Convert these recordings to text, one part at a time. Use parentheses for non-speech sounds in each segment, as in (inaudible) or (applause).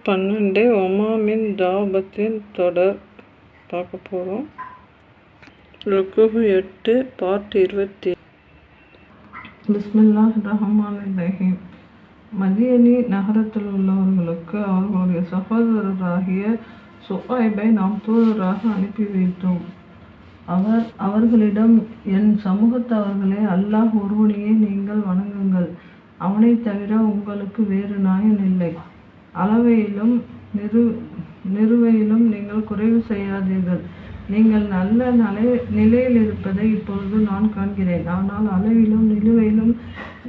பன்னெண்டு ஒமாமின் தாபத்தின் தொடர். பார்க்க போகிறோம் ருக்குஹு எட்டு பார்ட் இருபத்தி. பிஸ்மில்லாஹ் ரஹ்மான் ரஹீம். மதியனி நகரத்தில் உள்ளவர்களுக்கு அவர்களுடைய சகோதரராகிய சுஹாய்பை நாம் தூதராக அனுப்பி வைத்தோம். அவர் அவர்களிடம் என் சமூகத்தவர்களே அல்லாஹ் ஒருவனையே நீங்கள் வணங்குங்கள். அவனைத் தவிர உங்களுக்கு வேறு நாயன் இல்லை. அளவையிலும் நிறு நிறுவையிலும் நீங்கள் குறைவு செய்யாதீர்கள். நீங்கள் நல்ல நிலை நிலையில் இருப்பதை இப்பொழுது நான் காண்கிறேன். ஆனால் அளவிலும் நிலுவையிலும்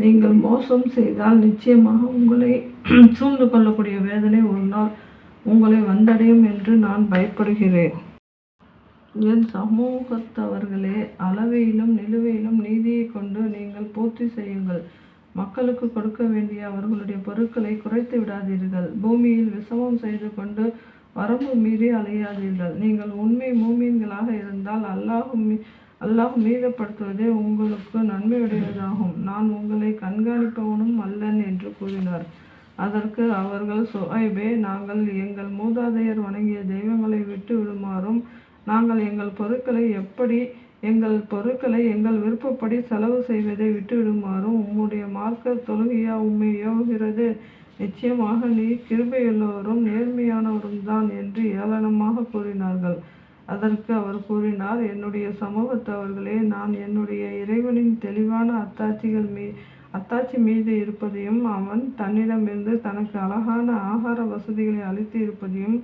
நீங்கள் மோசம் செய்தால் நிச்சயமாக உங்களை (clears throat) சூழ்ந்து கொள்ளக்கூடிய வேதனை ஒரு நாள் உங்களை வந்தடையும் என்று நான் பயப்படுகிறேன். என் சமூகத்தவர்களே அளவையிலும் நிலுவையிலும் நீதியை கொண்டு நீங்கள் பூர்த்தி செய்யுங்கள். மக்களுக்கு கொடுக்க வேண்டிய அவர்களுடைய பொருட்களை குறைத்து விடாதீர்கள். பூமியில் விசமம் செய்து கொண்டு வரம்பு மீறி அலையாதீர்கள். நீங்கள் உண்மை மூமீன்களாக இருந்தால் அல்லாஹ் அல்லாஹ் மீதப்படுத்துவதே உங்களுக்கு நன்மையுடையதாகும். நான் உங்களை கண்காணிப்பவனும் அல்லன் என்று கூறினார். அதற்கு அவர்கள் சுஹைபே நாங்கள் எங்கள் மூதாதையர் வணங்கிய தெய்வங்களை விட்டு விடுமாறும் நாங்கள் எங்கள் பொருட்களை எப்படி எங்கள் பொருட்களை எங்கள் விருப்பப்படி செலவு செய்வதை விட்டுவிடுமாறும் உம்முடைய மார்க்க தொழுகையா உம்மை ஏவுகிறது. நிச்சயமாக நீ கிருபையுள்ளவரும் நேர்மையானவரும் தான் என்று ஏளனமாக கூறினார்கள். அதற்கு அவர் கூறினார் என்னுடைய சமூகத்தவர்களே நான் என்னுடைய இறைவனின் தெளிவான அத்தாட்சிகள் மீ அத்தாட்சி மீது இருப்பதையும் அவன் தன்னிடமிருந்து தனக்கு அழகான ஆகார வசதிகளை அளித்து இருப்பதையும்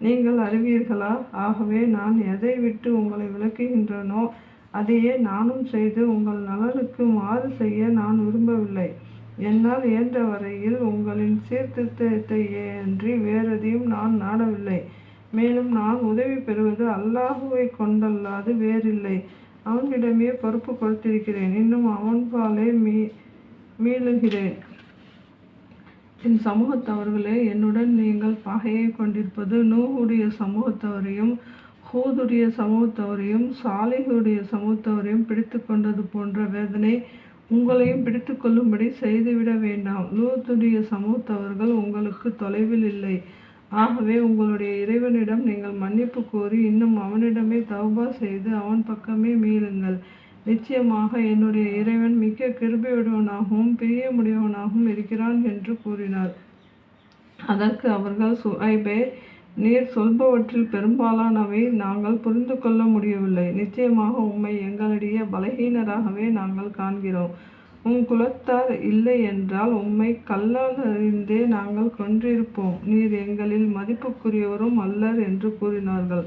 நீங்கள் அறிவீர்களா? ஆகவே நான் எதை விட்டு உங்களை விளக்குகின்றனோ அதையே நானும் செய்து உங்கள் நலனுக்கு மாறு செய்ய நான் விரும்பவில்லை. என்னால் இயன்ற வரையில் உங்களின் சீர்திருத்தத்தை அன்றி வேறெதையும் நான் நாடவில்லை. மேலும் நான் உதவி பெறுவது அல்லாஹுவை கொண்டல்லாது வேறில்லை. அவனிடமே பொறுப்பு கொடுத்திருக்கிறேன். இன்னும் அவன் பாலே மீ மீளுகிறேன். என் சமூகத்தவர்களே என்னுடன் நீங்கள் பகையை கொண்டிருப்பது நூஹுடைய சமூகத்தவரையும் ஹூதுடைய சமூகத்தவரையும் சாலைகளுடைய சமூகத்தவரையும் பிடித்து கொண்டது போன்ற வேதனை உங்களையும் பிடித்து கொள்ளும்படி செய்துவிட வேண்டாம். லூத்துடைய சமூகத்தவர்கள் உங்களுக்கு தொலைவில் இல்லை. ஆகவே உங்களுடைய இறைவனிடம் நீங்கள் மன்னிப்பு கோரி இன்னும் அவனிடமே தௌபா செய்து அவன் பக்கமே மீறுங்கள். நிச்சயமாக என்னுடைய இறைவன் மிக்க கிருபையுடையவனாகவும் பிரியமுடையவனாகவும் இருக்கிறான் என்று கூறினார். அதற்கு அவர்கள் சுஐபே நீர் சொல்பவற்றில் பெரும்பாலானவை நாங்கள் புரிந்து கொள்ள முடியவில்லை. நிச்சயமாக உம்மை எங்களுடைய பலகீனராகவே நாங்கள் காண்கிறோம். உன் குலத்தார் இல்லை என்றால் உம்மை கல்லால் அறிந்தே நாங்கள் கொன்றிருப்போம். நீர் எங்களில் மதிப்புக்குரியவரும் அல்லர் என்று கூறினார்கள்.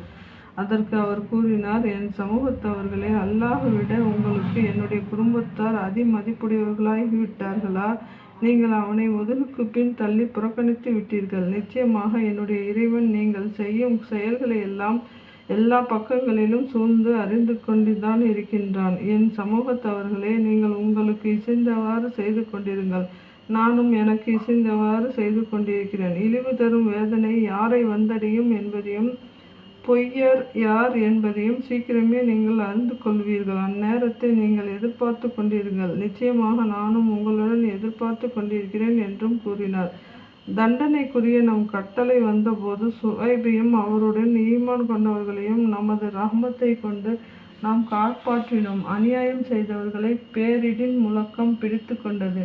அதற்கு அவர் கூறினார் என் சமூகத்தவர்களே அல்லாஹுவிட உங்களுக்கு என்னுடைய குடும்பத்தார் அதிமதிப்புடையவர்களாகிவிட்டார்களா? நீங்கள் அவனை முதுகுக்கு பின் தள்ளி புறக்கணித்து விட்டீர்கள். நிச்சயமாக என்னுடைய இறைவன் நீங்கள் செய்யும் செயல்களை எல்லாம் எல்லா பக்கங்களிலும் சூழ்ந்து அறிந்து கொண்டுதான் இருக்கின்றான். என் சமூகத்தவர்களே நீங்கள் உங்களுக்கு இசைந்தவாறு செய்து கொண்டிருங்கள். நானும் எனக்கு இசைந்தவாறு செய்து கொண்டிருக்கிறேன். இழிவு தரும் வேதனை யாரை வந்தடையும் என்பதையும் பொய்யர் யார் என்பதையும் சீக்கிரமே நீங்கள் அறிந்து கொள்வீர்கள். அந்நேரத்தை நீங்கள் எதிர்பார்த்து கொண்டிருங்கள். நிச்சயமாக நானும் உங்களுடன் எதிர்பார்த்து கொண்டிருக்கிறேன் என்றும் கூறினார். தண்டனைக்குரிய நம் கட்டளை வந்தபோது சுவைபையும் அவருடன் ஈமான் கொண்டவர்களையும் நமது ரஹமத்தை கொண்டு நாம் காப்பாற்றினோம். அநியாயம் செய்தவர்களை பேரிடின் முழக்கம் பிடித்து கொண்டது.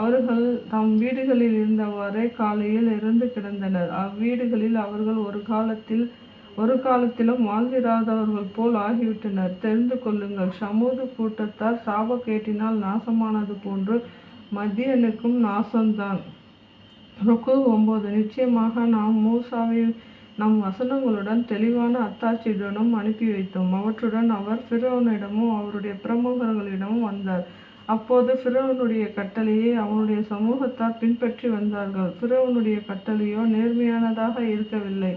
அவர்கள் தம் வீடுகளில் இருந்தவாறே காலையில் இறந்து கிடந்தனர். அவ்வீடுகளில் அவர்கள் ஒரு காலத்தில் ஒரு காலத்திலும் வாழ்ந்திராதவர்கள் போல் ஆகிவிட்டனர். தெரிந்து கொள்ளுங்கள் சமூக கூட்டத்தார் சாப கேட்டினால் நாசமானது போன்று மத்தியனுக்கும் நாசம்தான். ருக்கு ஒம்பது. நிச்சயமாக நாம் மூசாவை நம் வசனங்களுடன் தெளிவான அத்தாட்சியுடனும் அனுப்பி வைத்தோம். அவற்றுடன் அவர் ஃபிரோனிடமும் அவருடைய பிரமுகர்களிடமும் வந்தார். அப்போது ஃபிரோனுடைய கட்டளையை அவனுடைய சமூகத்தார் பின்பற்றி வந்தார்கள். ஃபிரோனுடைய கட்டளையோ நேர்மையானதாக இருக்கவில்லை.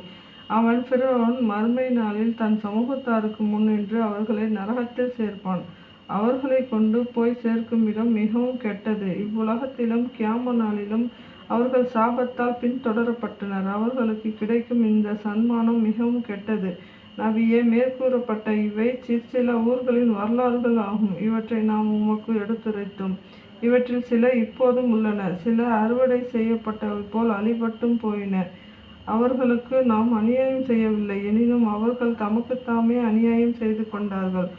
அவன் பிறவன் மறுமை நாளில் தன் சமூகத்தாருக்கு முன்னின்று அவர்களை நரகத்தில் சேர்ப்பான். அவர்களை கொண்டு போய் சேர்க்கும் இடம் மிகவும் கெட்டது. இவ்வுலகத்திலும் கியாம நாளிலும் அவர்கள் சாபத்தால் பின்தொடரப்பட்டனர். அவர்களுக்கு கிடைக்கும் இந்த சன்மானம் மிகவும் கெட்டது. நவியே மேற்கூறப்பட்ட இவை சிற்சில ஊர்களின் வரலாறுகள் ஆகும். இவற்றை நாம் உமக்கு எடுத்துரைத்தோம். இவற்றில் சில இப்போதும் உள்ளன. சில அறுவடை செய்யப்பட்டவை போல் அழிபட்டும் போயின. அவர்களுக்கு நாம் அநியாயம் செய்யவில்லை. எனினும் அவர்கள் தமக்குத்தாமே அநியாயம் செய்து கொண்டார்கள்.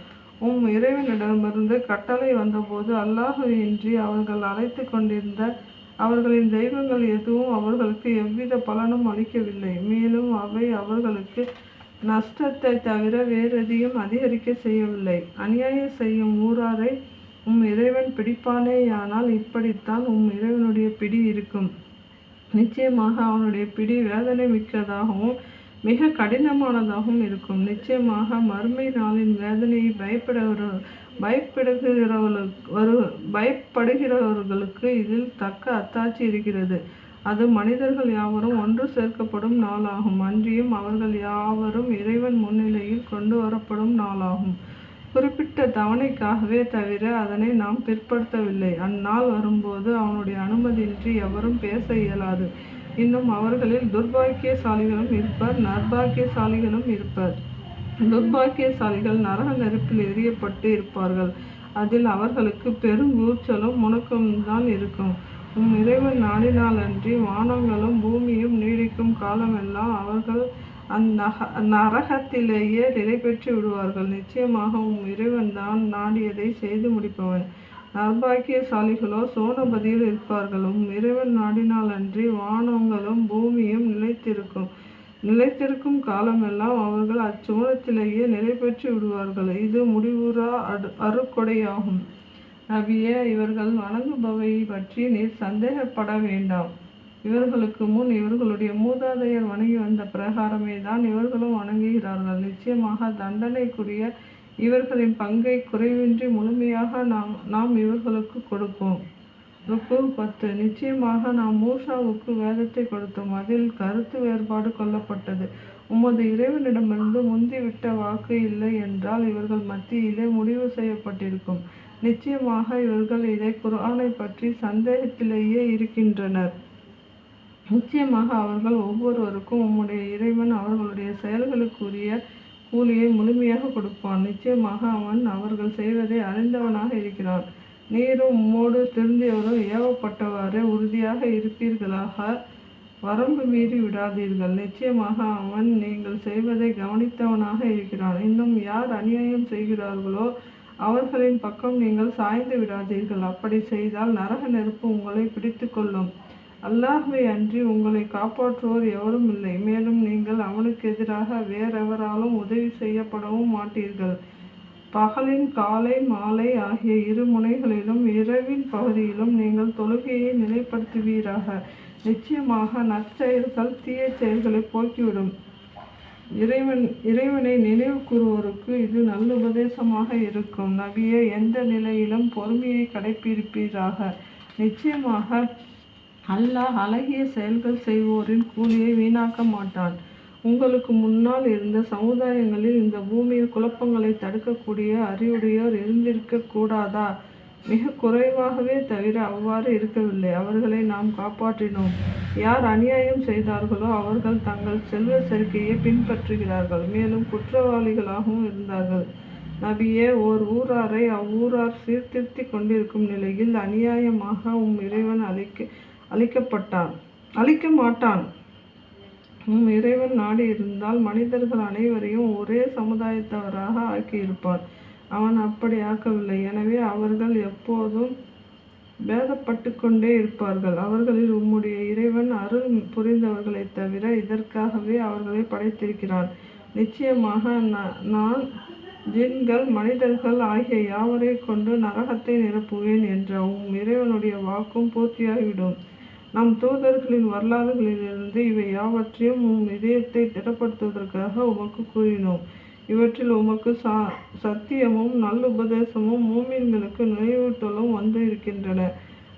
உம் இறைவனிடமிருந்து கட்டளை வந்தபோது அல்லாஹுவின்றி அவர்கள் அழைத்து கொண்டிருந்த அவர்களின் தெய்வங்கள் எதுவும் அவர்களுக்கு எவ்வித பலனும் அளிக்கவில்லை. மேலும் அவை அவர்களுக்கு நஷ்டத்தை தவிர வேறெதையும் அதிகரிக்க செய்யவில்லை. அநியாயம் செய்யும் ஊராரை உம் இறைவன் பிடிப்பானேயானால் இப்படித்தான் உம் இறைவனுடைய பிடி இருக்கும். நிச்சயமாக அவனுடைய பிடி வேதனை மிக்கதாகவும் மிக கடினமானதாகவும் இருக்கும். நிச்சயமாக மறுமை நாளின் வேதனையை பயப்படுகிற பயப்படுகிறவர்களுக்கு வரு பயப்படுகிறவர்களுக்கு இதில் தக்க அத்தாட்சி இருக்கிறது. அது மனிதர்கள் யாவரும் ஒன்று சேர்க்கப்படும் நாளாகும். அன்றியும் அவர்கள் யாவரும் இறைவன் முன்னிலையில் கொண்டு வரப்படும் நாளாகும். குறிப்பிட்ட தவணைக்காகவே தவிர அதனை நாம் பிற்படுத்தவில்லை. அந்நாள் வரும்போது அவனுடைய அனுமதியின்றி எவரும் பேச இயலாது. இன்னும் அவர்களில் துர்பாக்கியசாலிகளும் இருப்பர் நர்பாக்கியசாலிகளும் இருப்பர். துர்பாக்கியசாலிகள் நரக நெருப்பில் எரியப்பட்டு இருப்பார்கள். அதில் அவர்களுக்கு பெரும் ஊச்சலும் முணக்கமும் தான் இருக்கும். உம் இறைவன் நாடினாலன்றி வானங்களும் பூமியும் நீடிக்கும் காலமெல்லாம் அவர்கள் அந்நக நரகத்திலேயே நிலை பெற்று விடுவார்கள். நிச்சயமாக உம் இறைவன் தான் நாடியதை செய்து முடிப்பவன். நர்பாக்கியசாலிகளோ சோனபதியில் இருப்பார்கள். உம் இறைவன் நாடினாலன்றி வானங்களும் பூமியும் நிலைத்திருக்கும். நிலைத்திருக்கும் காலமெல்லாம் அவர்கள் அச்சோனத்திலேயே நிலை பெற்று விடுவார்கள். இது முடிவுறா அடு அருக்கொடையாகும் நபியே இவர்கள் வணங்குபவை பற்றி நீர் சந்தேகப்பட வேண்டாம். இவர்களுக்கு முன் இவர்களுடைய மூதாதையர் வணங்கி வந்த பிரகாரமே தான் இவர்களும் வணங்குகிறார்கள். நிச்சயமாக தண்டனைக்குரிய இவர்களின் பங்கை குறைவின்றி முழுமையாக நாம் நாம் இவர்களுக்கு கொடுப்போம். ருக்கு பத்து. நிச்சயமாக நாம் மூஷாவுக்கு வேதத்தை கொடுத்தோம். அதில் கருத்து வேறுபாடு கொள்ளப்பட்டது. உமது இறைவனிடமிருந்து முந்திவிட்ட வாக்கு இல்லை என்றால் இவர்கள் மத்தியிலே முடிவு செய்யப்பட்டிருக்கும். நிச்சயமாக இவர்கள் இதை குர்ஆனை பற்றி சந்தேகத்திலேயே இருக்கின்றனர். நிச்சயமாக அவர்கள் ஒவ்வொருவருக்கும் உம்முடைய இறைவன் அவர்களுடைய செயல்களுக்குரிய கூலியை முழுமையாக கொடுப்பான். நிச்சயமாக அவன் அவர்கள் செய்வதை அறிந்தவனாக இருக்கிறான். நீரும் உம்மோடு திருந்தியவரும் ஏவப்பட்டவாறு உறுதியாக இருப்பீர்களாக. வரம்பு மீறி விடாதீர்கள். நிச்சயமாக அவன் நீங்கள் செய்வதை கவனித்தவனாக இருக்கிறான். இன்னும் யார் அநியாயம் செய்கிறார்களோ அவர்களின் பக்கம் நீங்கள் சாய்ந்து விடாதீர்கள். அப்படி செய்தால் நரக நெருப்பு உங்களை பிடித்து கொள்ளும். அல்லாஹுவை அன்றி உங்களை காப்பாற்றுவோர் எவரும் இல்லை. மேலும் நீங்கள் அவனுக்கு எதிராக வேறெவராலும் உதவி செய்யப்படவும் மாட்டீர்கள். பகலின் காலை மாலை ஆகிய இரு முனைகளிலும் இரவின் பகுதியிலும் நீங்கள் தொழுகையை நிலைப்படுத்துவீராக. நிச்சயமாக நற்செயல்கள் தீய செயல்களை போக்கிவிடும். இறைவன் இறைவனை நினைவு கூறுவோருக்கு இது நல்ல உபதேசமாக இருக்கும். நபியை எந்த நிலையிலும் பொறுமையை கடைப்பிடிப்பீராக. நிச்சயமாக அல்லாஹ் அழகிய செயல்கள் செய்வோரின் கூலியை வீணாக்க மாட்டான். உங்களுக்கு முன்னால் இருந்த சமுதாயங்களில் இந்த பூமியில் குழப்பங்களை தடுக்கக்கூடிய அறிவுடையோர் இருந்திருக்க கூடாதா? மிக குறைவாகவே தவிர அவ்வாறு இருக்கவில்லை. அவர்களை நாம் காப்பாற்றினோம். யார் அநியாயம் செய்தார்களோ அவர்கள் தங்கள் செல்வ சேர்க்கையை பின்பற்றுகிறார்கள். மேலும் குற்றவாளிகளாகவும் இருந்தார்கள். நபியே ஓர் ஊராரை அவ்வூரார் சீர்திருத்தி கொண்டிருக்கும் நிலையில் அநியாயமாக உம் இறைவன் அழைக்க அழிக்கப்பட்டான். அழிக்க மாட்டான். உம் இறைவன் நாடி இருந்தால் மனிதர்கள் அனைவரையும் ஒரே சமுதாயத்தவராக ஆக்கியிருப்பார். அவன் அப்படி ஆக்கவில்லை. எனவே அவர்கள் எப்போதும் பேதப்பட்டு கொண்டே இருப்பார்கள். அவர்களில் உம்முடைய இறைவன் அருள் புரிந்தவர்களை தவிர இதற்காகவே அவர்களை படைத்திருக்கிறான் நிச்சயமாக நான் ஜின்கள் மனிதர்கள் ஆகிய யாவரை கொண்டு நரகத்தை நிரப்புவேன் என்ற உம் இறைவனுடைய வாக்கும் பூர்த்தியாகிவிடும். நம் தூதர்களின் வரலாறுகளிலிருந்து இவை யாவற்றையும் உம் இதயத்தை திடப்படுத்துவதற்காக உமக்கு கூறினோம். இவற்றில் உமக்கு சா சத்தியமும் நல்லுபதேசமும் மூமின்களுக்கு நினைவூட்டலும் வந்து இருக்கின்றன.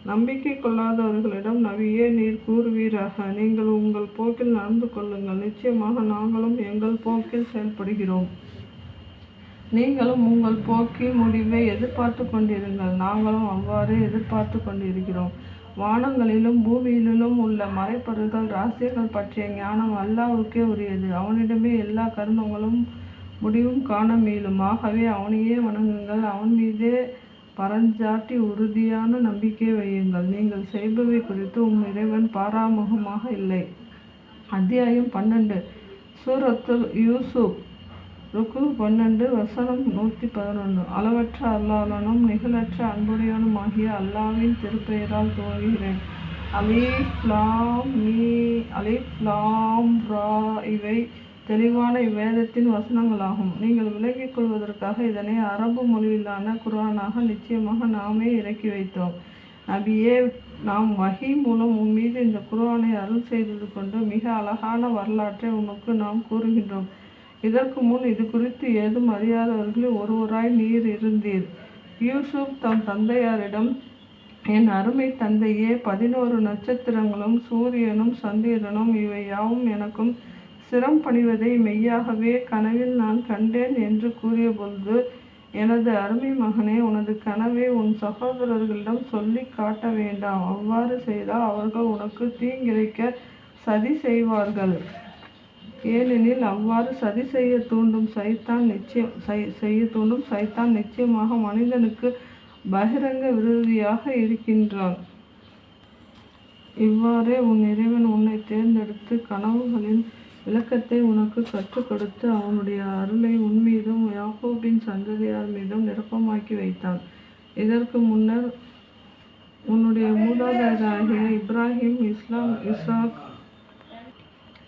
நம்பிக்கை கொள்ளாதவர்களிடம் நவியே நீர் கூறுவீராக. நீங்கள் உங்கள் போக்கில் நடந்து கொள்ளுங்கள். நிச்சயமாக நாங்களும் எங்கள் போக்கில் செயல்படுகிறோம். நீங்களும் உங்கள் போக்கின் முடிவை எதிர்பார்த்து கொண்டிருங்கள். நாங்களும் அவ்வாறு எதிர்பார்த்து கொண்டிருக்கிறோம். வானங்களிலும் பூமியிலும் உள்ள மறைப்பொருள்கள் ரகசியங்கள் பற்றிய ஞானம் அல்லாவுக்கே உரியது. அவனிடமே எல்லா கருமங்களும் முடிவும் காண மீளும். ஆகவே அவனையே வணங்குங்கள். அவன் மீதே பரஞ்சாட்டி உறுதியான நம்பிக்கை வையுங்கள். நீங்கள் செய்பவை குறித்து உம் இறைவன் பாராமுகமாக இல்லை. அத்தியாயம் பன்னெண்டு. சூரத்துல் யூசுப். ருக்கு பன்னெண்டு வசனம் நூற்றி பதினொன்று. அளவற்ற அல்லாதனும் நிகழற்ற அன்புடையவனுமாகிய அல்லாவின் திருப்பெயரால் துவங்குகிறேன். அலீஃப் லாம் மீ ரா இவை தெளிவான இவ்வேதத்தின் வசனங்களாகும். நீங்கள் விலகிக் கொள்வதற்காக இதனை அரபு மொழியிலான குரானாக நிச்சயமாக நாமே இறக்கி வைத்தோம். நபியே நாம் வகி மூலம் உன் மீது இந்த குரானை அருள் செய்தது கொண்டு மிக அழகான வரலாற்றை உனக்கு நாம் கூறுகின்றோம். இதற்கு முன் இது குறித்து ஏதும் அறியாதவர்களில் ஒருவராய் நீர் இருந்தீர். யூசுப் தம் தந்தையாரிடம் என் அருமை தந்தையே பதினோரு நட்சத்திரங்களும் சூரியனும் சந்திரனும் இவை யாவும் எனக்கும் சிரம் பணிவதை மெய்யாகவே கனவில் நான் கண்டேன் என்று கூறியபொழுது எனது அருமை மகனே உனது கனவை உன் சகோதரர்களிடம் சொல்லி காட்ட வேண்டாம். அவ்வாறு செய்தால் அவர்கள் உனக்கு தீங்கிழைக்க சதி செய்வார்கள். ஏனெனில் அவ்வாறு சதி செய்ய தூண்டும் சைத்தான் நிச்சயம் செய்ய தூண்டும் சைத்தான் நிச்சயமாக மனிதனுக்கு பகிரங்க விரோதியாக இருக்கின்றான். இவ்வாறே உன் இறைவன் உன்னை தேர்ந்தெடுத்து கனவுகளின் விளக்கத்தை உனக்கு கற்றுக் கொடுத்து அவனுடைய அருளை உன்மீதும் யாக்கோபின் சந்ததியார் மீதும் நிரப்பமாக்கி வைத்தான். இதற்கு முன்னர் உன்னுடைய மூதாதையராகிய இப்ராஹிம் இஸ்லாம் இசாக்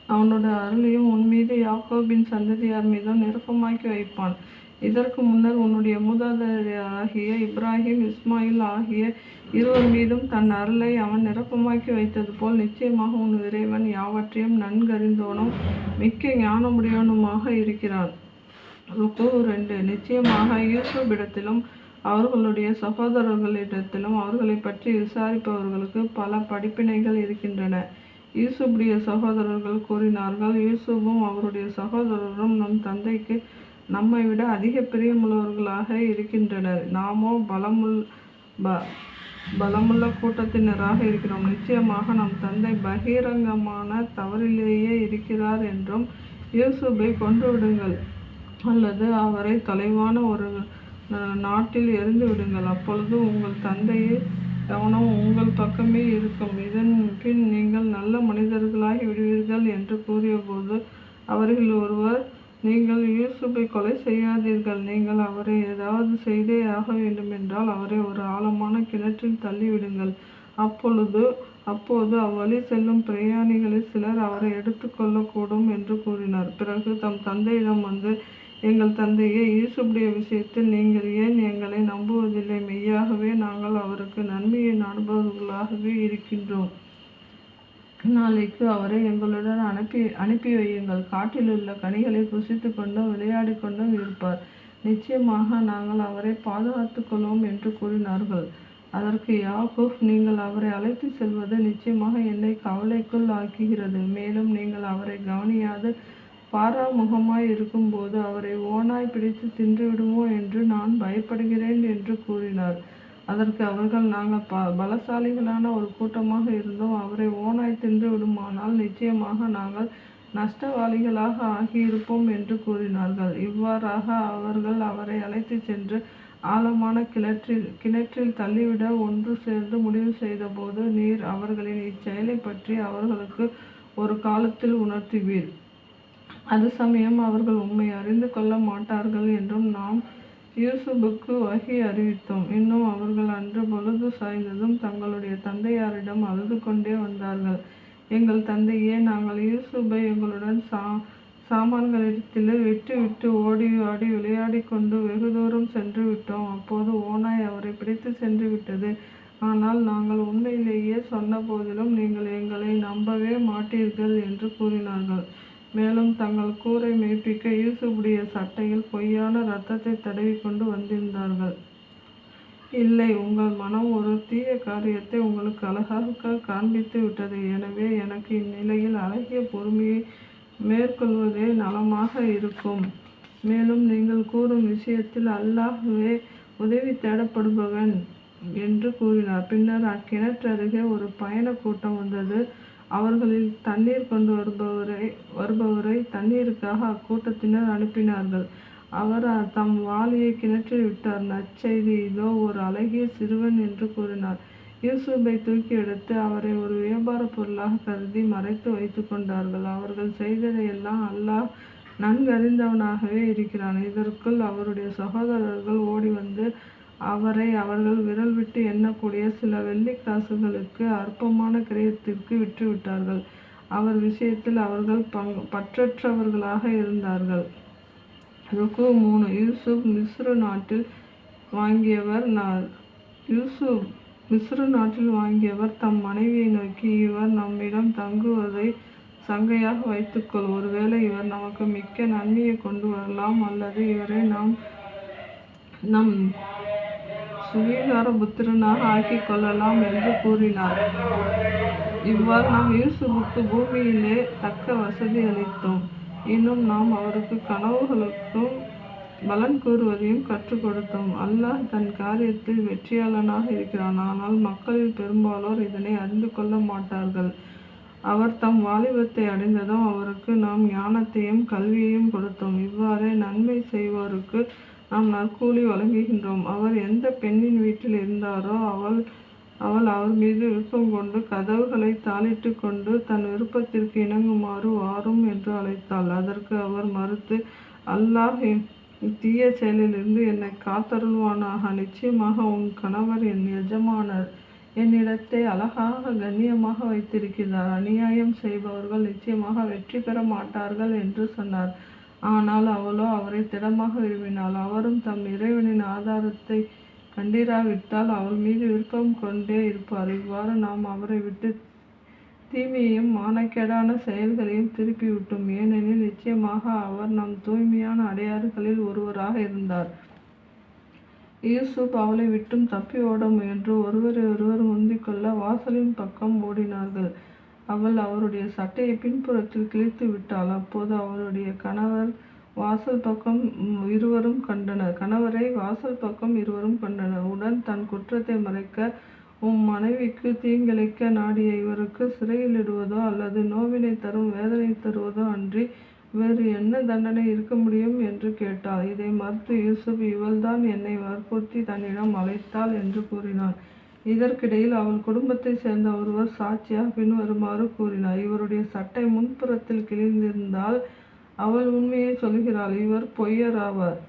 அவனோட அருளையும் உன் மீது யாக்கோபின் சந்ததியார் மீதும் நிரப்பமாக்கி வைப்பான். இதற்கு முன்னர் உன்னுடைய மூதாதையராகிய இப்ராஹிம் இஸ்மாயில் ஆகிய இருவர் மீதும் தன் அருளை அவன் நிரப்பமாக்கி வைத்தது போல் நிச்சயமாக உன் இறைவன் யாவற்றையும் நன்கறிந்தோனும் மிக்க ஞானமுடையவனுமாக இருக்கிறான். ருக்கு ரெண்டு நிச்சயமாக யூசுபிடத்திலும் அவர்களுடைய சகோதரர்களிடத்திலும் அவர்களை பற்றி விசாரிப்பவர்களுக்கு பல படிப்பினைகள் இருக்கின்றன. யூசுப்புடைய சகோதரர்கள் கூறினார்கள் யூசுப்பும் அவருடைய சகோதரரும் நம் தந்தைக்கு நம்மை விட அதிக பிரியமுள்ளவர்களாக இருக்கின்றனர். நாமோ பலமுள் ப பலமுள்ள கூட்டத்தினராக இருக்கிறோம். நிச்சயமாக நம் தந்தை பகிரங்கமான தவறிலேயே இருக்கிறார் என்றும் யூசுபை கொண்டு விடுங்கள். அல்லது அவரை தொலைவான ஒரு நாட்டில் எரிந்து விடுங்கள். அப்பொழுது உங்கள் தந்தையை கவனம் உங்கள் பக்கமே இருக்கும். இதன் பின் நீங்கள் நல்ல மனிதர்களாகி விடுவீர்கள் என்று கூறியபோது அவர்கள் ஒருவர் நீங்கள் யூசுப்பை கொலை செய்யாதீர்கள். நீங்கள் அவரை ஏதாவது செய்தே ஆக வேண்டுமென்றால் அவரை ஒரு ஆழமான கிணற்றில் தள்ளிவிடுங்கள். அப்பொழுது அப்போது அவ்வழி செல்லும் பிரயாணிகளில் சிலர் அவரை எடுத்துக்கொள்ளக்கூடும் என்று கூறினார். பிறகு தம் தந்தையிடம் வந்து எங்கள் தந்தையே இயேசுடைய விஷயத்தில் நீங்கள் ஏன் எங்களை நம்புவதில்லை? மெய்யாகவே நாங்கள் அவருக்கு நன்மையை நாடுபவர்களாகவே இருக்கின்றோம். நாளைக்கு அவரை எங்களுடன் அனுப்பி அனுப்பி வையுங்கள். காட்டில் உள்ள கனிகளை புசித்து கொண்டும் விளையாடி கொண்டும் இருப்பார். நிச்சயமாக நாங்கள் அவரை பாதுகாத்துக் கொள்வோம் என்று கூறினார்கள். அதற்கு யாகூப் நீங்கள் அவரை அழைத்து செல்வது நிச்சயமாக என்னை கவலைக்குள் ஆக்குகிறது மேலும் நீங்கள் அவரை கவனியாது. பாராமுகமாய் இருக்கும்போது அவரை ஓனாய் பிடித்து தின்றுவிடுமோ என்று நான் பயப்படுகிறேன் என்று கூறினார். அதற்கு அவர்கள் நாங்கள் ப பலசாலிகளான ஒரு கூட்டமாக இருந்தோம். அவரை ஓனாய் தின்று விடுமானால் நிச்சயமாக நாங்கள் நஷ்டவாளிகளாக ஆகியிருப்போம் என்று கூறினார்கள். இவ்வாறாக அவர்கள் அவரை அழைத்து சென்று ஆழமான கிணற்றில் கிணற்றில் தள்ளிவிட ஒன்று சேர்ந்து முடிவு செய்தபோது நீர் அவர்களின் இச்செயலை பற்றி அவர்களுக்கு ஒரு காலத்தில் உணர்த்துவீர். அது சமயம் அவர்கள் உண்மை அறிந்து கொள்ள மாட்டார்கள் என்றும் நாம் யூசுப்புக்கு வகி அறிவித்தோம். இன்னும் அவர்கள் அன்று பொழுது சாய்ந்ததும் தங்களுடைய தந்தையாரிடம் அழுது கொண்டே வந்தார்கள். எங்கள் தந்தையே நாங்கள் யூசுப்பை எங்களுடன் சா சாமான்களிடத்தில் விட்டு விட்டு ஓடி ஆடி விளையாடி கொண்டு வெகு தூரம் சென்று விட்டோம். அப்போது ஓனாய் அவரை பிடித்து சென்று விட்டது. ஆனால் நாங்கள் உண்மையிலேயே சொன்ன போதிலும் நீங்கள் எங்களை நம்பவே மாட்டீர்கள் என்று கூறினார்கள். மேலும் தங்கள் கூரை மெய்ப்பிக்க இயேசுடைய சட்டையில் பொய்யான இரத்தத்தை தடவி கொண்டு வந்திருந்தார்கள். இல்லை உங்கள் மனம் ஒரு தீய காரியத்தை உங்களுக்கு அழகாக காண்பித்து விட்டது. எனவே எனக்கு இந்நிலையில் அழகிய பொறுமையை மேற்கொள்வதே நலமாக இருக்கும். மேலும் நீங்கள் கூறும் விஷயத்தில் அல்லாஹுவே உதவி தேடப்படுபவன் என்று கூறினார். பின்னர் அக்கிணற்றருகே ஒரு பயண கூட்டம் வந்தது. அவர்களில் தண்ணீர் கொண்டு வருபவரை வருபவரை தண்ணீருக்காக அக்கூட்டத்தினர் அனுப்பினார்கள். அவர் தம் வாளியை கிணற்றில் விட்டார். நற்செய்தி இதோ ஒரு அழகிய சிறுவன் என்று கூறினார். யூசுப்பை தூக்கி எடுத்து அவரை ஒரு வியாபார பொருளாக கருதி மறைத்து வைத்துக் கொண்டார்கள். அவர்கள் செய்ததையெல்லாம் அல்லாஹ் நன்கறிந்தவனாகவே இருக்கிறான். இதற்குள் அவருடைய சகோதரர்கள் ஓடி வந்து அவரை அவர்கள் விரல் விட்டு எண்ணக்கூடிய சில வெள்ளிக்காசுகளுக்கு அற்பமான கிரயத்திற்கு விற்றுவிட்டார்கள். அவர் விஷயத்தில் அவர்கள் பங் பற்றற்றவர்களாக இருந்தார்கள். ருக்கு மூணு. யூசுப் மிஸ்ரு நாட்டில் வாங்கியவர் நா- யூசுப் மிஸ்ரு நாட்டில் வாங்கியவர் தம் மனைவியை நோக்கி இவர் நம்மிடம் தங்குவதை சங்கையாக வைத்துக்கொள் ஒருவேளை இவர் நமக்கு மிக்க நன்மையை கொண்டு வரலாம் அல்லது இவரை நாம் நம் சுவீகார புத்திரனாக ஆக்கிக் கொள்ளலாம் என்று கூறினார். இவ்வாறு நாம் இயேசுவுக்கு பூமியிலே தக்க வசதி அளித்தோம். இன்னும் நாம் அவருக்கு கனவுகளுக்கும் பலன் கூறுவதையும் கற்றுக் கொடுத்தோம். அல்லாஹ் தன் காரியத்தில் வெற்றியாளனாக இருக்கிறான். ஆனால் மக்களில் பெரும்பாலோர் இதனை அறிந்து கொள்ள மாட்டார்கள். அவர் தம் வாலிபத்தை அடைந்ததும் அவருக்கு நாம் ஞானத்தையும் கல்வியையும் கொடுத்தோம். இவ்வாறே நன்மை செய்வோருக்கு நாம் நற்கூலி வழங்குகின்றோம். அவர் எந்த பெண்ணின் வீட்டில் இருந்தாரோ அவள் அவள் அவர் மீது விருப்பம் கொண்டு கதவுகளை தாளிட்டு கொண்டு தன் விருப்பத்திற்கு இணங்குமாறு வாரும் என்று அழைத்தாள். அதற்கு அவர் மறுத்து அல்லாஹ் தீய செயலிலிருந்து என்னை காத்தருள்வானாக. நிச்சயமாக உன் கணவர் என் எஜமானர். என்னிடத்தை அழகாக கண்ணியமாக வைத்திருக்கிறார். அநியாயம் செய்பவர்கள் நிச்சயமாக வெற்றி பெற மாட்டார்கள் என்று சொன்னார். ஆனால் அவளோ அவரை திடமாக விரும்பினாள். அவரும் தம் இறைவனின் ஆதாரத்தை கண்டிராவிட்டால் அவள் மீது விருப்பம் கொண்டே இருப்பார். இவ்வாறு நாம் அவரை விட்டு தீமையையும் மானக்கேடான செயல்களையும் திருப்பிவிட்டோம். ஏனெனில் நிச்சயமாக அவர் நம் தூய்மையான அடையாறுகளில் ஒருவராக இருந்தார். யூசுப் அவளை விட்டும் தப்பி ஓட முயன்று ஒருவரை ஒருவர் முந்திக்கொள்ள வாசலின் பக்கம் ஓடினார்கள். அவள் அவருடைய சட்டையை பின்புறத்தில் கிழித்து விட்டாள். அப்போது அவருடைய கணவர் வாசல் பக்கம் இருவரும் கண்டனர். கணவரை வாசல் பக்கம் இருவரும் கண்டனர். உடன் தன் குற்றத்தை மறைக்க உம் மனைவிக்கு தீங்கிழைக்க நாடிய இவருக்கு சிறையிலிடுவதோ அல்லது நோவினை தரும் வேதனை தருவதோ அன்றி வேறு என்ன தண்டனை இருக்க முடியும் என்று கேட்டாள். இதை மறுத்து யூசுப் இவள்தான் என்னை வற்புறுத்தி தன்னிடம் அழைத்தாள் என்று கூறினான். இதற்கிடையில் அவள் குடும்பத்தைச் சேர்ந்த ஒருவர் சாட்சியாக பின்வருமாறு கூறினார். இவருடைய சட்டை முன்புறத்தில் கிழிந்திருந்தால் அவள் உண்மையை சொல்கிறாள் இவர் பொய்யர் ஆவார்.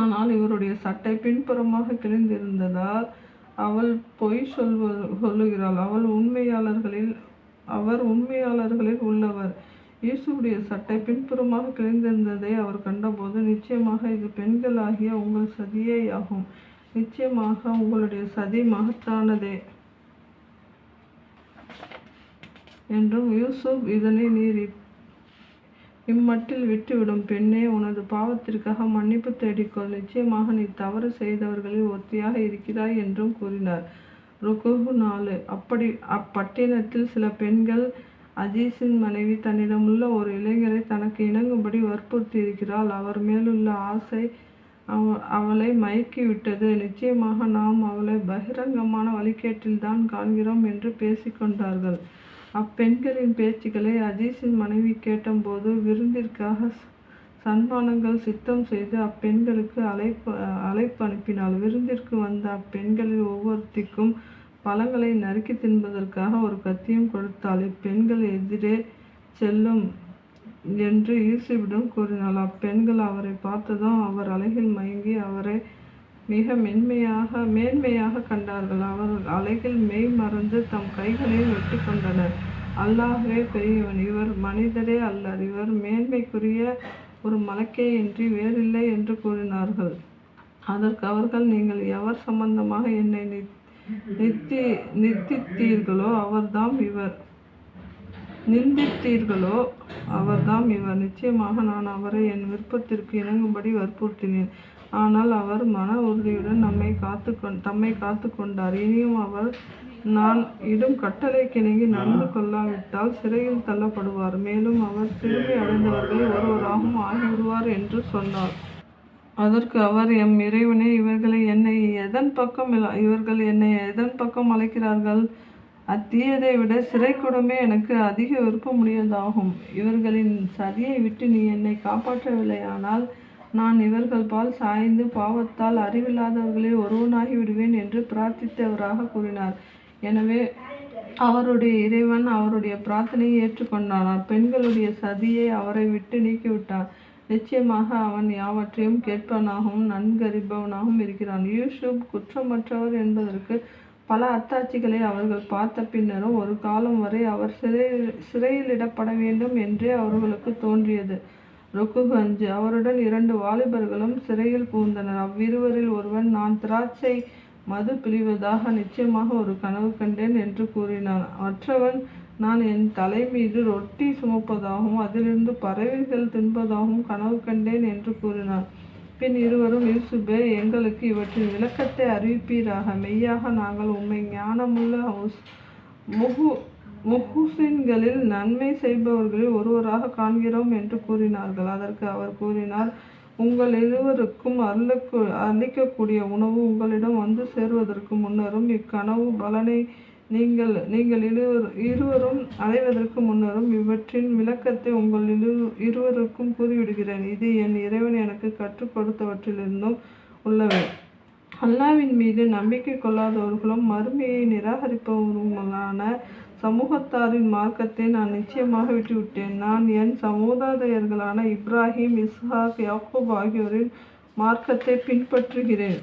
ஆனால் இவருடைய சட்டை பின்புறமாக கிழிந்திருந்ததால் அவள் பொய் சொல்வ சொல்லுகிறாள். அவள் உண்மையாளர்களில் அவர் உண்மையாளர்களில் உள்ளவர். இயேசுடைய சட்டை பின்புறமாக கிழிந்திருந்ததை அவர் கண்டபோது நிச்சயமாக இது பெண்களாகிய உங்கள் சதியே ஆகும் நிச்சயமாக உங்களுடைய சதி மகத்தானதே. என்றும் யூசுப் இதனை நீர் இம்மட்டில் விட்டுவிடும் பெண்ணே உனது பாவத்திற்காக மன்னிப்பு தேடிக்கொள். நிச்சயமாக நீ தவறு செய்தவர்களில் ஒத்தியாக இருக்கிறாய் என்றும் கூறினார். ருக்குஹு நாலு. அப்படி அப்பட்டினத்தில் சில பெண்கள் அஜீஸின் மனைவி தன்னிடமுள்ள ஒரு இளைஞரை தனக்கு இணங்கும்படி வற்புறுத்தி இருக்கிறாள் அவர் மேலுள்ள ஆசை அவ அவளை மயக்கிவிட்டது. நிச்சயமாக நாம் அவளை பகிரங்கமான வழிகேட்டில்தான் காண்கிறோம் என்று பேசிக்கொண்டார்கள் அப்பெண்களின் பேச்சுக்களை அஜீஸின் மனைவி கேட்டபோது விருந்திற்காக ச- சன்மானங்கள் சித்தம் செய்து அப்பெண்களுக்கு அழைப்பு அழைப்பு அனுப்பினாள். விருந்திற்கு வந்த அப்பெண்களில் ஒவ்வொருத்திக்கும் பழங்களை நறுக்கி தின்பதற்காக ஒரு கத்தியும் கொடுத்தாள். இப்பெண்கள் எதிரே செல்லும் என்று யூசுப்பிடம் கூறினாள். அப்பெண்கள் அவரை பார்த்ததும் அவர் அழகில் மயங்கி அவரை மிக மென்மையாக மேன்மையாக கண்டார்கள். அவர் அழகில் மெய் மறந்து தம் கைகளை வெட்டி கொண்டனர். அல்லாஹே பெரியவன் இவர் மனிதரே அல்லர் இவர் மேன்மைக்குரிய ஒரு மலக்கே இன்றி வேறில்லை என்று கூறினார்கள். அதற்கு அவர்கள் நீங்கள் எவர் சம்பந்தமாக என்னை நித்- நித்தி நித்தித்தீர்களோ அவர்தாம் இவர். நிந்தித்தீர்களோ? அவர்தாம் இவர். நிச்சயமாக நான் அவரை என் விருப்பத்திற்கு இணங்கும்படி வற்புறுத்தினேன். ஆனால் அவர் மன உறுதியுடன் நம்மை காத்து கொண் தம்மை காத்து கொண்டார். இனியும் அவர் நான் இடும் கட்டளைக்கிணங்கி நடந்து கொள்ளாவிட்டால் சிறையில் தள்ளப்படுவார். மேலும் அவர் சிறுமை அடைந்தவர்கள் ஒருவராகவும் ஆகிவிடுவார் என்று சொன்னார். அதற்கு அவர் எம் இறைவனே இவர்களை என்னை எதன் பக்கம் இவர்கள் என்னை எதன் பக்கம் அழைக்கிறார்கள்? அத்தீயதை விட சிறை கொடுமை எனக்கு அதிக விருப்பமுடையதாகும். இவர்களின் சதியை விட்டு நீ என்னை காப்பாற்றவில்லையானால் நான் இவர்கள் பால் சாய்ந்து பாவத்தால் அறிவில்லாதவர்களில் ஒருவனாகி விடுவேன் என்று பிரார்த்தித்தவராக கூறினார். எனவே அவருடைய இறைவன் அவருடைய பிரார்த்தனையை ஏற்றுக்கொண்டான் பெண்களுடைய சதியை அவரை விட்டு நீக்கிவிட்டான் நிச்சயமாக அவன் யாவற்றையும் கேட்பவனாகவும் நன்கறிபவனாகவும் இருக்கிறான். யூசுப் குற்றமற்றவர் என்பதற்கு பல அத்தாட்சிகளை அவர்கள் பார்த்த பின்னரும் ஒரு காலம் வரை அவர் சிறை சிறையிலிடப்பட வேண்டும் என்றே அவர்களுக்கு தோன்றியது. ருக்குகஞ்சு அவருடன் இரண்டு வாலிபர்களும் சிறையில் புகுந்தனர். அவ்விருவரில் ஒருவன் நான் திராட்சை மது பிழிவதாக நிச்சயமாக ஒரு கனவு கண்டேன் என்று கூறினான். மற்றவன் நான் என் தலை மீது ரொட்டி சுமப்பதாகவும் அதிலிருந்து பறவைகள் தின்பதாகவும் கனவு கண்டேன் என்று கூறினான். பின் இருவரும் யூசுபே எங்களுக்கு இவற்றின் விளக்கத்தை அறிவிப்பீராக. மெய்யாக நாங்கள் உண்மை ஞானமுள்ள முகு முஹுசின்களில் நன்மை செய்பவர்களில் ஒருவராக காண்கிறோம் என்று கூறினார்கள். அதற்கு அவர் கூறினார் உங்கள் இருவருக்கும் அருளுக்கு அளிக்கக்கூடிய உணவு உங்களிடம் வந்து சேருவதற்கு முன்னரும் இக்கனவு பலனை நீங்கள் நீங்கள் இருவர் இருவரும் அடைவதற்கு முன்னரும் இவற்றின் விளக்கத்தை உங்கள் இரு இருவருக்கும் கூறிவிடுகிறேன். இது என் இறைவன் எனக்கு கற்றுக் கொடுத்தவற்றிலிருந்தும் உள்ளவை. அல்லாவின் மீது நம்பிக்கை கொள்ளாதவர்களும் மறுமையை நிராகரிப்பவர்களுமான சமூகத்தாரின் மார்க்கத்தை நான் நிச்சயமாக விட்டுவிட்டேன். நான் என் சமுதாயர்களான இப்ராஹிம் இஸ்ஹாக் யாக்கூப் ஆகியோரின் மார்க்கத்தை பின்பற்றுகிறேன்.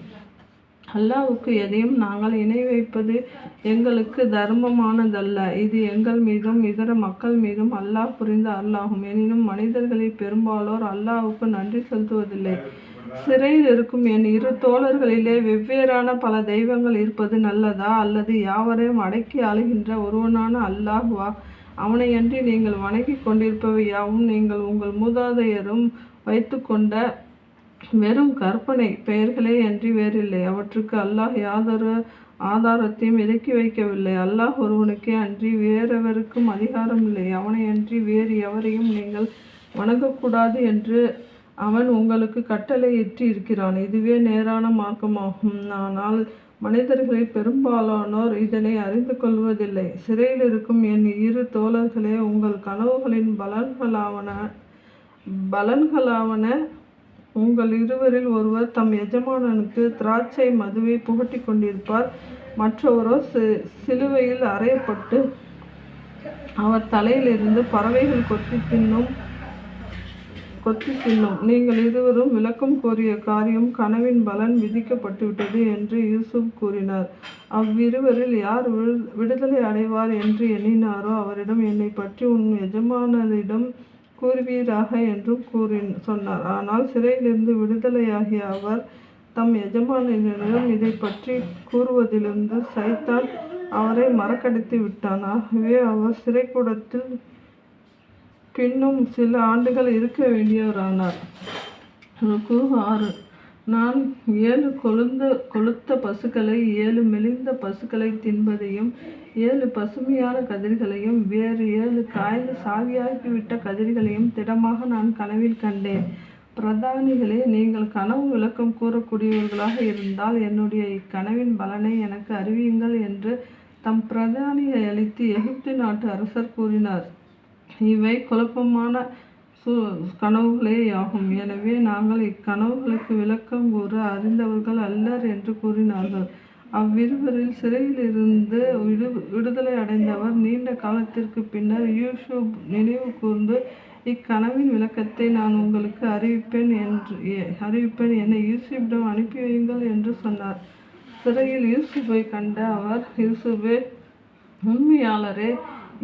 அல்லாவுக்கு எதையும் நாங்கள் இணை வைப்பது எங்களுக்கு தர்மமானதல்ல. இது எங்கள் மீதும் இதர மக்கள் மீதும் அல்லாஹ் புரிந்த அல்லாகும் எனினும் மனிதர்களில் பெரும்பாலோர் அல்லாவுக்கு நன்றி செலுத்துவதில்லை. சிறையில் இருக்கும் என் இரு தோழர்களிலே வெவ்வேறான பல தெய்வங்கள் இருப்பது நல்லதா? அல்லது யாவரையும் அடக்கி ஆளுகின்ற ஒருவனான அல்லாஹ்வா? அவனையன்றி நீங்கள் வணங்கி கொண்டிருப்பவை யாவும் நீங்கள் உங்கள் மூதாதையரும் வைத்துக்கொண்ட வெறும் கற்பனை பெயர்களே அன்றி வேறில்லை. அவற்றுக்கு அல்லாஹ் யாதொரு ஆதாரத்தையும் இறக்கி வைக்கவில்லை. அல்லாஹ் ஒருவனுக்கே அன்றி வேறெவருக்கும் அதிகாரம் இல்லை. அவனை அன்றி வேறு எவரையும் நீங்கள் வணங்கக்கூடாது என்று அவன் உங்களுக்கு கட்டளையிட்டு இருக்கிறான் இதுவே நேரான மார்க்கமாகும். ஆனால் மனிதர்களில் பெரும்பாலானோர் இதனை அறிந்து கொள்வதில்லை. சிறையில் இருக்கும் என் இரு தோழர்களே உங்கள் கனவுகளின் பலன்களாவன பலன்களாவன உங்கள் இருவரில் ஒருவர் தம் எஜமானனுக்கு திராட்சை மதுவை புகட்டி கொண்டிருப்பார். மற்றவரோ சி சிலுவையில் அறையப்பட்டு அவர் தலையிலிருந்து பறவைகள் கொத்தி தின்னும் கொத்தி தின்னும். நீங்கள் இருவரும் விளக்கம் கோரிய காரியம் கனவின் பலன் விதிக்கப்பட்டுவிட்டது என்று யூசுப் கூறினார். அவ்விருவரில் யார் விடுதலை அடைவார் என்று எண்ணினாரோ அவரிடம் என்னை பற்றி உன் எஜமானரிடம் கூறுவீராக என்றும் கூறி சொன்னார். ஆனால் சிறையிலிருந்து விடுதலையாகிய அவர் தம் எஜமானிடம் இதை பற்றி கூறுவதிலிருந்து சைத்தான் அவரை மறக்கடித்து விட்டான். ஆகவே அவர் சிறைக்கூடத்தில் பின்னும் சில ஆண்டுகள் இருக்க வேண்டியவரானார். ஆறு. நான் ஏழு கொழுந்த கொளுத்த பசுக்களை ஏழு மெலிந்த பசுக்களை தின்பதையும் ஏழு பசுமையான கதிர்களையும் வேறு ஏழு காய்ந்து சாவியாகிவிட்ட கதிர்களையும் திடமாக நான் கனவில் கண்டேன். பிரதானிகளே நீங்கள் கனவு விளக்கம் கூறக்கூடியவர்களாக இருந்தால் என்னுடைய இக்கனவின் பலனை எனக்கு அறிவியுங்கள் என்று தம் பிரதானியை அளித்து எகிப்து நாட்டு அரசர் கூறினார். இவை குழப்பமான சு கனவுகளே ஆகும் எனவே நாங்கள் இக்கனவுகளுக்கு விளக்கம் கூற அறிந்தவர்கள் அல்லர் என்று கூறினார்கள். அவ்விருவரில் சிறையிலிருந்து விடு விடுதலை அடைந்தவர் நீண்ட காலத்திற்கு பின்னர் யூசுப் நினைவு கூர்ந்து இக்கனவின் விளக்கத்தை நான் உங்களுக்கு அறிவிப்பேன் என்று அறிவிப்பேன். என்னை யூசுப்பிடம் அனுப்பி வையுங்கள் என்று சொன்னார். சிறையில் யூசுஃபை கண்ட அவர் யூசுஃபே உண்மையாளரே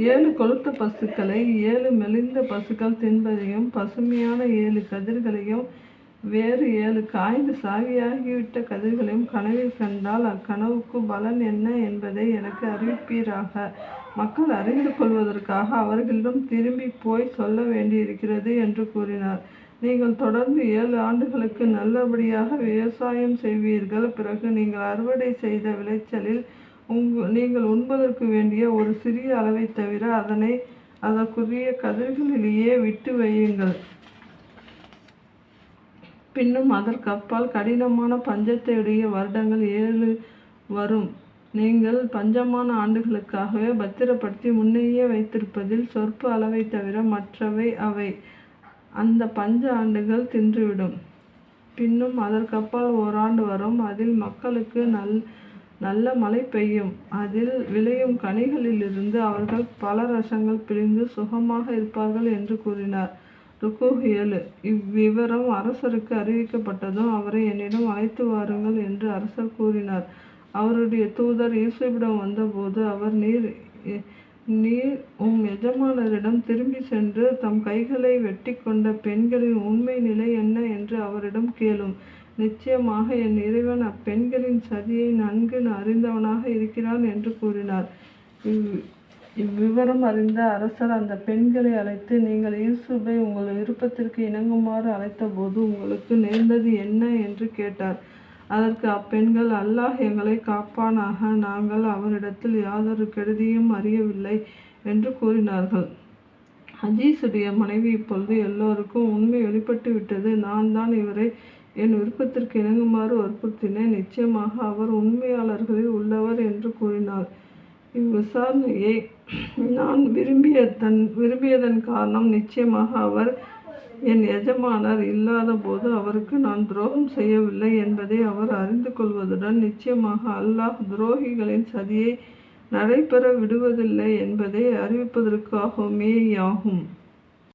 ஏழு கொழுத்த பசுக்களை ஏழு மெலிந்த பசுக்கள் தின்பதையும் பசுமையான ஏழு கதிர்களையும் வேறு ஏழு காய்ந்து சாவியாகிவிட்ட கதிர்களையும் கனவில் கண்டால் அக்கனவுக்கு பலன் என்ன என்பதை எனக்கு அறிவிப்பீராக. மக்கள் அறிந்து கொள்வதற்காக அவர்களிடம் திரும்பி போய் சொல்ல வேண்டியிருக்கிறது என்று கூறினார். நீங்கள் தொடர்ந்து ஏழு ஆண்டுகளுக்கு நல்லபடியாக விவசாயம் செய்வீர்கள். பிறகு நீங்கள் அறுவடை செய்த விளைச்சலில் உங்கள் நீங்கள் உண்பதற்கு வேண்டிய ஒரு சிறிய அளவை தவிர அதனை அதற்குரிய கதிர்களிலேயே விட்டு வையுங்கள். பின்னும் அதற்கு அப்பால் கடினமான பஞ்சத்தையுடைய வருடங்கள் ஏழு வரும். நீங்கள் பஞ்சமான ஆண்டுகளுக்காகவே பத்திரப்படுத்தி முன்னேயே வைத்திருப்பதில் சொற்ப அளவை தவிர மற்றவை அவை. அந்த பஞ்ச ஆண்டுகள் தின்றுவிடும். பின்னும் அதற்கப்பால் ஓராண்டு வரும். அதில் மக்களுக்கு நல் நல்ல மழை பெய்யும். அதில் விளையும் கனிகளிலிருந்து அவர்கள் பல ரசங்கள் பிழிந்து சுகமாக இருப்பார்கள் என்று கூறினார். ருக்கு ஏழு. இவ்விவரம் அரசருக்கு அறிவிக்கப்பட்டதும் அவரை என்னிடம் அழைத்து வாருங்கள் என்று அரசர் கூறினார். அவருடைய தூதர் இயேசுவிடம் வந்தபோது அவர் நீர் நீர் உம் எஜமானரிடம் திரும்பி சென்று தம் கைகளை வெட்டி கொண்ட பெண்களின் உண்மை நிலை என்ன? என்று அவரிடம் கேளும். நிச்சயமாக என் இறைவன் அப்பெண்களின் சதியை நன்கு அறிந்தவனாக இருக்கிறான் என்று கூறினார். இவ் இவ்விவரம் அறிந்த அரசர் அந்த பெண்களை அழைத்து நீங்கள் யூசுப்பை உங்கள் விருப்பத்திற்கு இணங்குமாறு அழைத்தபோது உங்களுக்கு நேர்ந்தது என்ன? என்று கேட்டார். அதற்கு அப்பெண்கள் அல்லாஹ் எங்களை காப்பானாக. நாங்கள் அவரிடத்தில் யாதொரு கெடுதியும் அறியவில்லை என்று கூறினார்கள். அஜீஸுடைய மனைவி இப்பொழுது எல்லோருக்கும் உண்மை வெளிப்பட்டு விட்டது நான் தான் இவரை என் விருப்பத்திற்கு இணங்குமாறு வற்புறுத்தினேன். நிச்சயமாக அவர் உண்மையாளர்களில் உள்ளவர் என்று கூறினார். இவ்விசாரணையை நான் விரும்பிய தன் விரும்பியதன் காரணம் நிச்சயமாக அவர் என் எஜமானர் இல்லாத போது அவருக்கு நான் துரோகம் செய்யவில்லை என்பதை அவர் அறிந்து கொள்வதுடன் நிச்சயமாக அல்லாஹ் துரோகிகளின் சதியை நடைபெற விடுவதில்லை என்பதை அறிவிப்பதற்காகவுமேயாகும்.